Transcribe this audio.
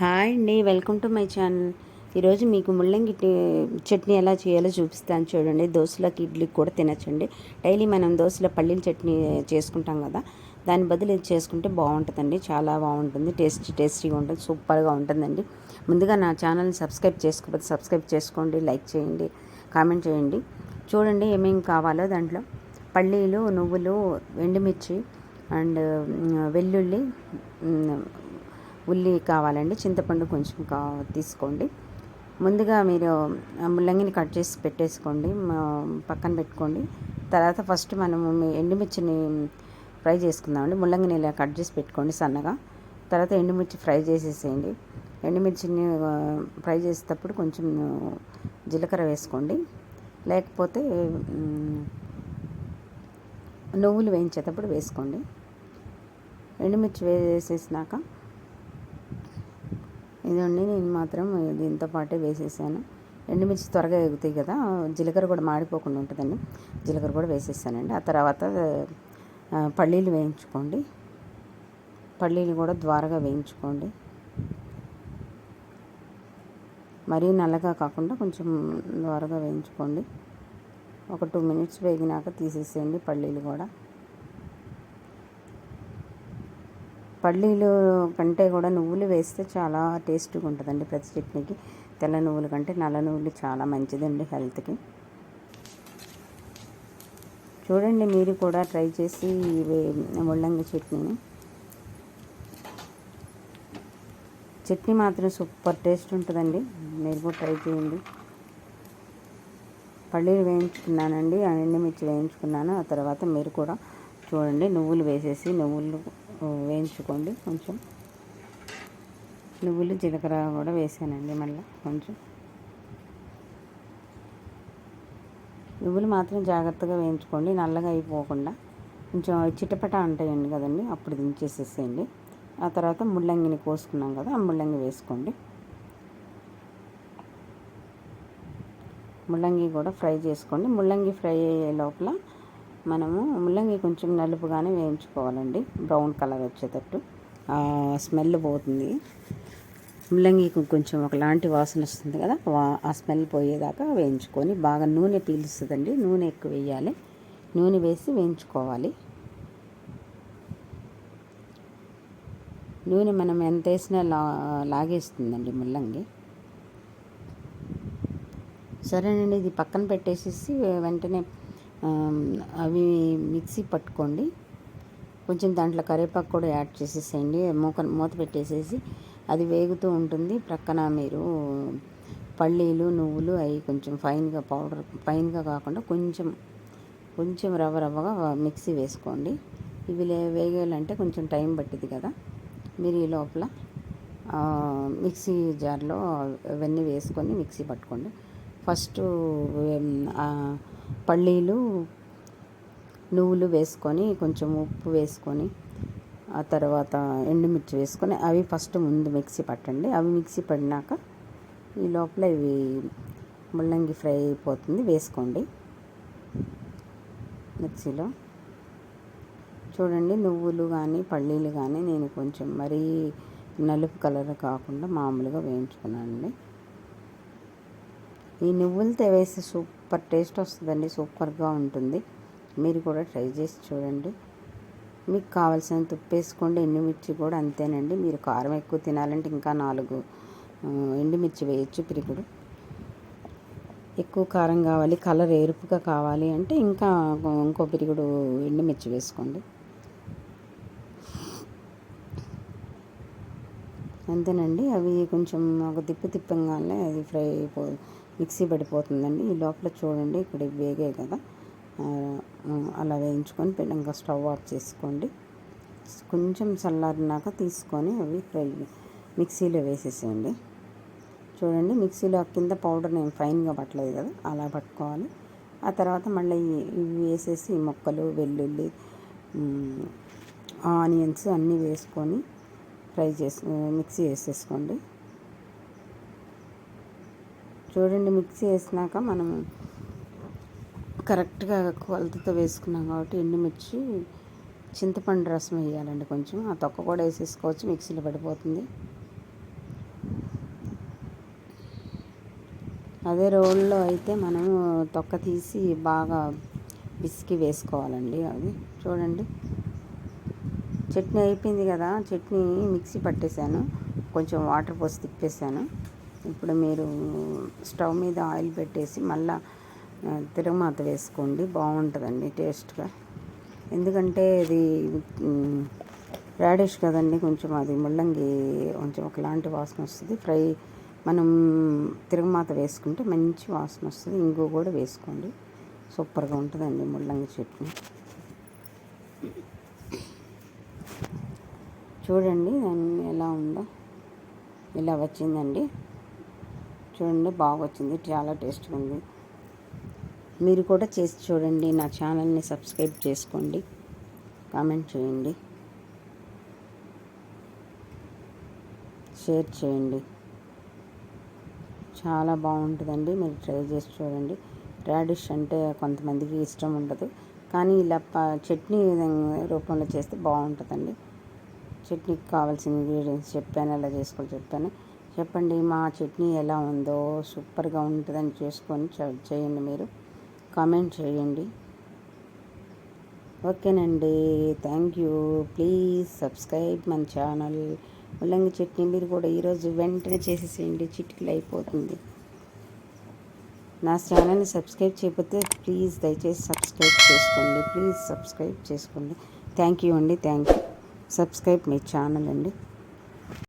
Hi అండి welcome to my channel. ఈరోజు మీకు ముల్లంగి చట్నీ ఎలా చేయాలో చూపిస్తాను చూడండి. దోశలకు ఇడ్లీకి కూడా తినచ్చండి. డైలీ మనం దోశలో పల్లీల చట్నీ చేసుకుంటాం కదా దాని బదులు ఇది చేసుకుంటే బాగుంటుందండి. చాలా బాగుంటుంది టేస్టీ టేస్టీగా ఉంటుంది సూపర్గా ఉంటుందండి. ముందుగా నా ఛానల్ని సబ్స్క్రైబ్ చేసుకోకపోతే సబ్స్క్రైబ్ చేసుకోండి లైక్ చేయండి కామెంట్ చేయండి. చూడండి ఏమేమి కావాలో దాంట్లో. పల్లీలు నువ్వులు ఎండుమిర్చి అండ్ వెల్లుల్లి ఉల్లి కావాలండి చింతపండు కొంచెం కా తీసుకోండి. ముందుగా మీరు ముల్లంగిని కట్ చేసి పెట్టేసుకోండి మా- పక్కన పెట్టుకోండి. తర్వాత ఫస్ట్ మనము మీ ఎండుమిర్చిని ఫ్రై చేసుకుందామండి. ముల్లంగిని ఇలా కట్ చేసి పెట్టుకోండి సన్నగా. తర్వాత ఎండుమిర్చి ఫ్రై చేసేసేయండి. ఎండుమిర్చిని ఫ్రై చేసేటప్పుడు కొంచెం జీలకర్ర వేసుకోండి. లేకపోతే నువ్వులు వేయించేటప్పుడు వేసుకోండి. ఎండుమిర్చి వేసేసినాక ఇదండి నేను మాత్రం దీంతో పాటే వేసేసాను. ఎండుమిర్చి త్వరగా ఎగుతాయి కదా జీలకర్ర కూడా మాడిపోకుండా ఉంటుందండి. జీలకర్ర కూడా వేసేసానండి. ఆ తర్వాత పల్లీలు వేయించుకోండి. పల్లీలు కూడా ద్వారగా వేయించుకోండి. మరీ నల్లగా కాకుండా కొంచెం ద్వారగా వేయించుకోండి. ఒక టూ మినిట్స్ వేగినాక తీసేసేయండి పల్లీలు కూడా. పల్లీలు కంటే కూడా నువ్వులు వేస్తే చాలా టేస్ట్గా ఉంటుందండి ప్రతి చట్నీకి. తెల్ల నువ్వుల కంటే నల్ల నువ్వులు చాలా మంచిదండి హెల్త్కి. చూడండి మీరు కూడా ట్రై చేసి ముళ్ళంగి వే- ముల్లంగి చట్నీని. చట్నీ మాత్రం సూపర్ టేస్ట్ ఉంటుందండి. మీరు కూడా ట్రై చేయండి. పల్లీలు వేయించుకున్నానండి ఆ ఎండుమిర్చి వేయించుకున్నాను. ఆ తర్వాత మీరు కూడా చూడండి నువ్వులు వేసేసి నువ్వులు వేయించుకోండి కొంచెం. నువ్వులు జీలకర్ర కూడా వేసానండి మళ్ళీ కొంచెం. నువ్వులు మాత్రం జాగ్రత్తగా వేయించుకోండి నల్లగా అయిపోకుండా. కొంచెం చిటపట అంటాయండి కదండి అప్పుడు దించేసేసేయండి. ఆ తర్వాత ముల్లంగిని కోసుకున్నాం కదా ఆ ముల్లంగి వేసుకోండి. ముల్లంగి కూడా ఫ్రై చేసుకోండి. ముల్లంగి ఫ్రై అయ్యే లోపల మనము ముల్లంగి కొంచెం నలుపుగానే వేయించుకోవాలండి. బ్రౌన్ కలర్ వచ్చేటట్టు. స్మెల్ పోతుంది. ముల్లంగికి కొంచెం ఒకలాంటి వాసన వస్తుంది కదా వా- ఆ స్మెల్ పోయేదాకా వేయించుకొని బాగా నూనె పీలుస్తుందండి. నూనె ఎక్కువ వేయాలి. నూనె వేసి వేయించుకోవాలి. నూనె మనం ఎంత వేసినా లా లాగేస్తుందండి ముల్లంగి. సరేనండి ఇది పక్కన పెట్టేసేసి వెంటనే అవి మిక్సీ పట్టుకోండి. కొంచెం దాంట్లో కరివేపాకు కూడా యాడ్ చేసేసేయండి. మూక మూత పెట్టేసేసి అది వేగుతూ ఉంటుంది. ప్రక్కన మీరు పల్లీలు నువ్వులు అవి కొంచెం ఫైన్గా పౌడర్ ఫైన్గా కాకుండా కొంచెం కొంచెం రవ్వ రవ్వగా మిక్సీ వేసుకోండి. ఇవి లే- వేగాలంటే కొంచెం టైం పట్టింది కదా. మీరు ఈ లోపల మిక్సీ జార్లో అవన్నీ వేసుకొని మిక్సీ పట్టుకోండి. ఫస్ట్ పల్లీలు నువ్వులు వేసుకొని కొంచెం ఉప్పు వేసుకొని ఆ తర్వాత ఎండుమిర్చి వేసుకొని అవి ఫస్ట్ ముందు మిక్సీ పట్టండి. అవి మిక్సీ పడినాక ఈ లోపల ఇవి ముల్లంగి ఫ్రై అయిపోతుంది వేసుకోండి. మిక్సీలో. చూడండి నువ్వులు కానీ పల్లీలు కానీ నేను కొంచెం మరీ నలుపు కలర్ కాకుండా మామూలుగా వేయించుకున్నానండి. ఈ నువ్వులతో వేసి సూపర్ టేస్ట్ వస్తుందండి సూపర్గా ఉంటుంది. మీరు కూడా ట్రై చేసి చూడండి. మీకు కావాల్సినంత ఉప్పు వేసుకోండి ఎండుమిర్చి కూడా అంతేనండి. మీరు కారం ఎక్కువ తినాలంటే ఇంకా నాలుగు ఎండుమిర్చి వేయచ్చు పిరికుడు ఎక్కువ కారం కావాలి కలర్ ఎరుపుగా కావాలి అంటే ఇంకా ఇంకో పిరుగుడు ఎండుమిర్చి వేసుకోండి. అంతేనండి అవి కొంచెం ఒక తిప్పు తిప్పంగానే అది ఫ్రై అయిపోదు మిక్సీ పడిపోతుందండి. ఈ లోపల చూడండి ఇక్కడ వేగే వేగాయి కదా. అలా వేయించుకొని ఇంకా స్టవ్ ఆఫ్ చేసుకోండి. కొంచెం చల్లారినాక తీసుకొని అవి ఫ్రై మిక్సీలో వేసేసేయండి. చూడండి మిక్సీలో కింద పౌడర్ నేను ఫైన్గా పట్టలేదు కదా అలా పట్టుకోవాలి. ఆ తర్వాత మళ్ళీ ఇవి వేసేసి మొక్కలు వెల్లుల్లి ఆనియన్స్ అన్నీ వేసుకొని ఫ్రై చేసి మిక్సీ వేసేసుకోండి. చూడండి మిక్సీ వేసినాక మనం కరెక్ట్గా కొలతతో వేసుకున్నాం కాబట్టి ఎండుమిర్చి చింతపండు రసం వేయాలండి కొంచెం. ఆ తొక్క కూడా వేసేసుకోవచ్చు మిక్సీలో పడిపోతుంది. అదే రోల్లో అయితే మనము తొక్క తీసి బాగా పిసికి వేసుకోవాలండి అది. చూడండి. చట్నీ అయిపోయింది కదా చట్నీ మిక్సీ పట్టేశాను. కొంచెం వాటర్ పోసి తిప్పేశాను. ఇప్పుడు మీరు స్టవ్ మీద ఆయిల్ పెట్టేసి మళ్ళా ఆ, తిరగమాత వేసుకోండి. బాగుంటుందండి టేస్ట్గా. ఎందుకంటే ఇది రాడిష్ కదండి కొంచెం అది ముల్లంగి కొంచెం ఒకలాంటి వాసన వస్తుంది. ఫ్రై మనం తిరగమాత వేసుకుంటే మంచి వాసన వస్తుంది. ఇంగు కూడా వేసుకోండి. సూపర్గా ఉంటుందండి ముల్లంగి చట్నీ. చూడండి దాన్ని ఎలా ఉందో. ఇలా వచ్చిందండి. చూడండి బాగా వచ్చింది చాలా టేస్ట్గా ఉంది. మీరు కూడా చేసి చూడండి. నా ఛానల్ని సబ్స్క్రైబ్ చేసుకోండి. కామెంట్ చేయండి. షేర్ చేయండి. చాలా బాగుంటుందండి. మీరు ట్రై చేసి చూడండి. రాడిష్ అంటే కొంతమందికి ఇష్టం ఉండదు. కానీ ఇలా చట్నీ విధంగా రూపంలో చేస్తే బాగుంటుందండి. చట్నీకి కావాల్సిన ఇంగ్రీడియంట్స్ చెప్పాను ఎలా చేసుకోవాలి చెప్పాను. చెప్పండి మా చట్నీ ఎలా ఉందో సూపర్గా ఉంటుందని చేసుకొని చేయండి మీరు. కామెంట్ చేయండి. ఓకేనండి. Thank you. ప్లీజ్ సబ్స్క్రైబ్ మన ఛానల్. ముల్లంగి చట్నీ మీరు కూడా ఈరోజు వెంటనే చేసేసేయండి. చిటికలు అయిపోతుంది. నా ఛానల్ని సబ్స్క్రైబ్ చేయకపోతే ప్లీజ్ దయచేసి సబ్స్క్రైబ్ చేసుకోండి. ప్లీజ్ సబ్స్క్రైబ్ చేసుకోండి. థ్యాంక్ యూ అండి. Thank you. సబ్స్క్రైబ్ మీ ఛానల్ అండి.